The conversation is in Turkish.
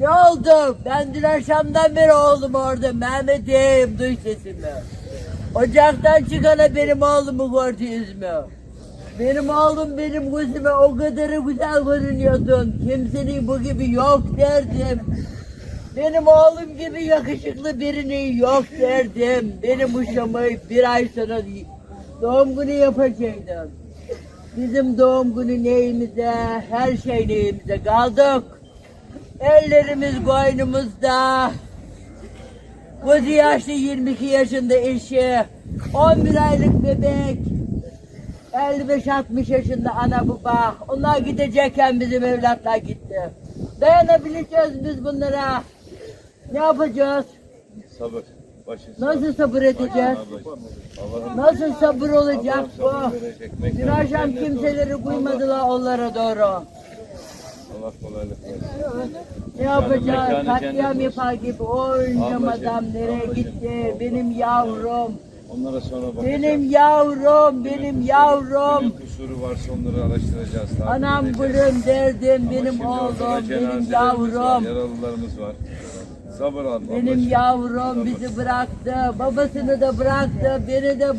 Ne oldu? Ben dün akşamdan beri oğlum orada. Mehmet'im duy sesimi. Ocaktan çıkana benim oğlumu gördünüz mü? Benim oğlum benim gözüme o kadar güzel görünüyordun. Kimsenin bu gibi yok derdim. Benim oğlum gibi yakışıklı birini yok derdim. Benim uşamı bir ay sonra doğum günü yapacaktım. Bizim doğum günü neyimize, her şey neyimize kaldık. Ellerimiz boynumuzda. Gözü yaşlı 22 yaşında eşi, 11 aylık bebek, 55-60 yaşında ana baba. Onlar gidecekken bizim evlatlar gitti. Dayanabileceğiz biz bunlara. Ne yapacağız? Sabır. Başı Nasıl sabır edeceğiz? Nasıl sabır olacak bu? Dün akşam kimseleri olsun. kuymadılar onlara doğru. Allah, kolaylık versin. Ne yapacağız? Katliam yapar gibi Ablacığım, adam nereye ablacığım. gitti? Benim yavrum. Onlara sonra bakacağız. Benim yavrum, benim yavrum. Kimin kusuru varsa onları araştıracağız. takip Anam edeceğiz. gülüm derdim, Ama benim şimdi ortada oğlum, benim cenazelerimiz Var, yavrum. yaralılarımız var. Sabır al. Benim ablacığım. yavrum bizi bıraktı, babasını da bıraktı, beni de